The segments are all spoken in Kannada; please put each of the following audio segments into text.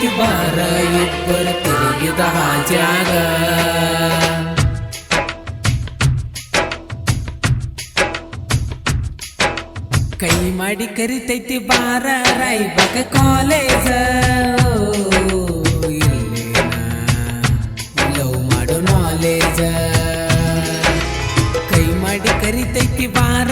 ಕಲಿತೈತಿ ಬಾರ, ಇಬ್ಬರು ಜಾಗ ಕೈ ಮಾಡಿ ಕರಿತೈತಿ ಬಾರ, ರಾಯ್ಬಾಗ ಕಾಲೇಜ ಲವ್ ಮಾಡೋ ನಾಲೇಜ ಕೈ ಮಾಡಿ ಕರಿತೈತಿ ಬಾರ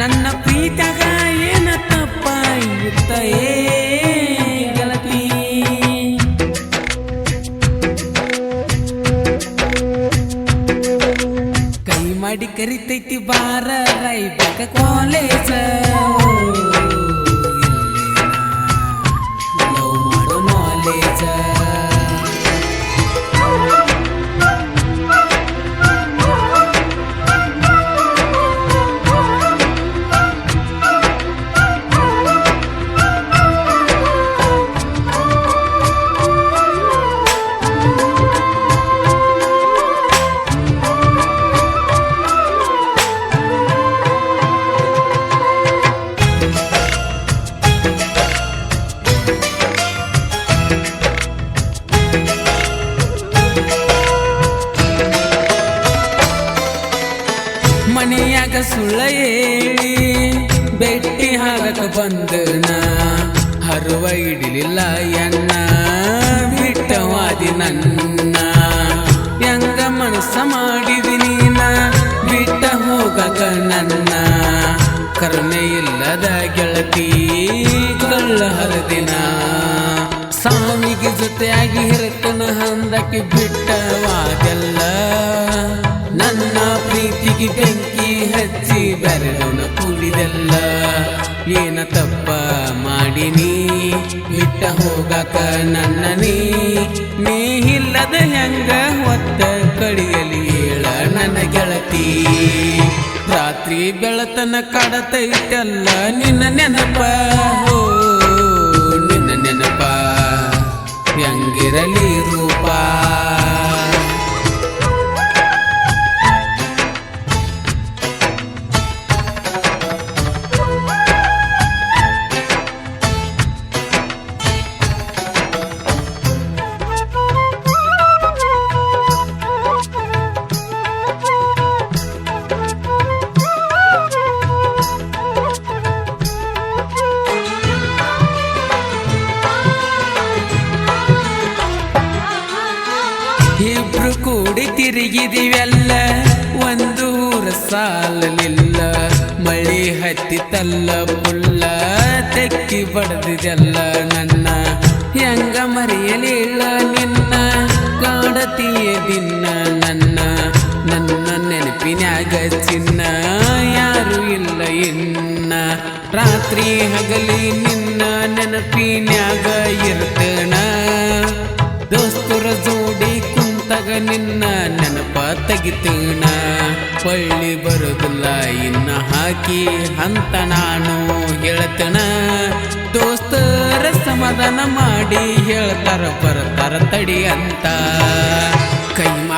ನನ್ನ ಪ್ರೀತಗ ಏನ ತಪ್ಪ? ಇತ್ತ ಏ ಗೆಳತಿ ಕೈ ಮಾಡಿ ಕರಿತೈತಿ ಬಾರ ರೈಬಕ ಕಾಲೇಜ. ಮನೆಯಾಗ ಸುಳ್ಳ ಹೇಳಿ ಬೆಟ್ಟಿ ಹಾಕಕ ಬಂದನ, ಹರುವ ಇಡಲಿಲ್ಲ ಎನ್ನ ಬಿಟ್ಟವಾದಿ ನನ್ನ ಹೆಂಗ ಮನಸ್ಸ ಮಾಡಿದಿ ನೀನ, ಬಿಟ್ಟ ಹೋಗಕ ನನ್ನ. ಕರುಣೆ ಇಲ್ಲದ ಗೆಳತಿ, ಕಳ್ಳ ಹರದಿನ. ಸ್ವಾಮಿಗೆ ಜೊತೆಯಾಗಿ ಹಿರಕನ ಹಂದಕ್ಕೆ ಬಿಟ್ಟವಾಗೆಲ್ಲ, ನನ್ನ ಪ್ರೀತಿಗೆ ಬೆಂಕಿ ಹಚ್ಚಿ ಬೆರಳನ ಕೂಡಿದೆಲ್ಲ ಏನ ತಪ್ಪ ಮಾಡಿನಿ? ಬಿಟ್ಟ ಹೋಗಕ ನನ್ನ ನೀ ಇಲ್ಲದ ಹೆಂಗ ಹೊತ್ತ ಕಡಿಯಲಿ ಹೇಳ ನನ್ನ ಗೆಳತಿ. ರಾತ್ರಿ ಬೆಳತನ ಕಡತೈತಲ್ಲ ನಿನ್ನ ನೆನಪ. ತಿರುಗಿದಿವೆಲ್ಲ, ಒಂದು ಊರ ಸಾಲಲಿಲ್ಲ ಮಳಿ ಹತ್ತಿತಲ್ಲ ಪುಲ್ಲ, ತೆಕ್ಕಿ ಬಡದಿದೆಲ್ಲ ನನ್ನ. ಹೆಂಗ ಮರೆಯಲಿಲ್ಲ ನಿನ್ನ, ಕಾಡತಿಯ ದಿನ ನನ್ನ. ನನ್ನ ನೆನಪಿನ್ಯಾಗ ಚಿನ್ನ, ಯಾರು ಇಲ್ಲ ಇನ್ನ. ರಾತ್ರಿ ಹಗಲಿ ನಿನ್ನ ನೆನಪಿನ್ಯಾಗ ಇರ್ತಣ. ದೋಸ್ತರ ಜೋಡಿ ಕುಂತಗ ನಿನ್ನ ನೆನಪ ತೆಗಿತೀಣ ಹೊಳ್ಳಿ ಬರುದಿಲ್ಲ, ಇನ್ನ ಹಾಕಿ ಅಂತ ನಾನು ಹೇಳ್ತಣ ದೋಸ್ತರ ಸಮಾಧಾನ ಮಾಡಿ ಹೇಳ್ತಾರ, ಬರ್ತಾರ ತಡಿ ಅಂತ. ಕೈ